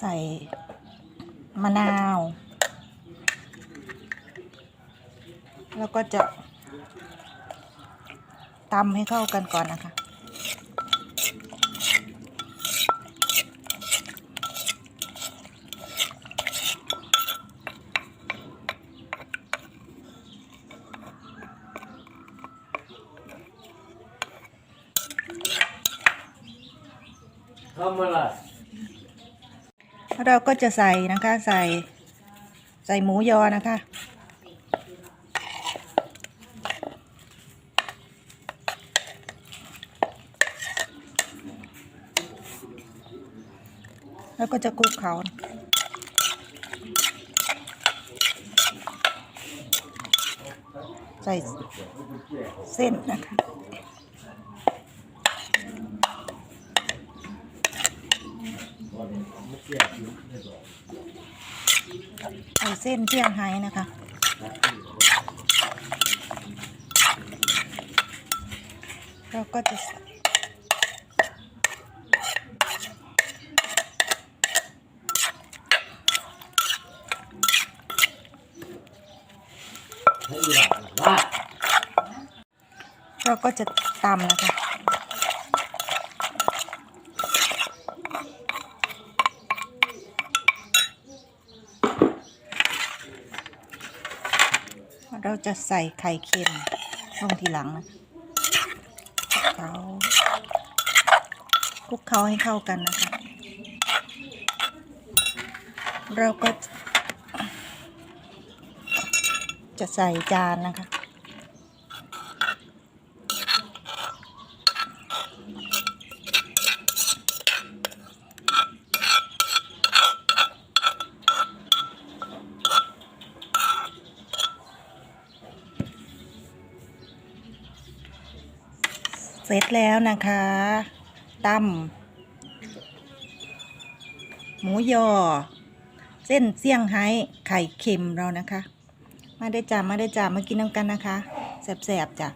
ใส่มะนาว แล้วก็จะตำให้เข้ากันก่อนนะคะ ทำอะไรแล้ว เราก็จะใส่นะคะใส่ใส่หมูยอนะคะแล้วก็จะคลุกเขาใส่เส้นนะคะ ใส่เส้นเจียงไฮ้นะคะเราก็จะเราก็จะตำนะคะ เราจะใส่ไข่เค็มลงทีหลังเขาคลุกเคล้าให้เข้ากันนะคะ เราก็จะใส่จานนะคะ เสร็จแล้วนะคะตำหมูยอ เส้นเสี่ยงไฮ้ไข่เค็มเรานะคะ มาได้จ้ามาได้จ้ามากินน้ำกันนะคะแสบๆจ้ะ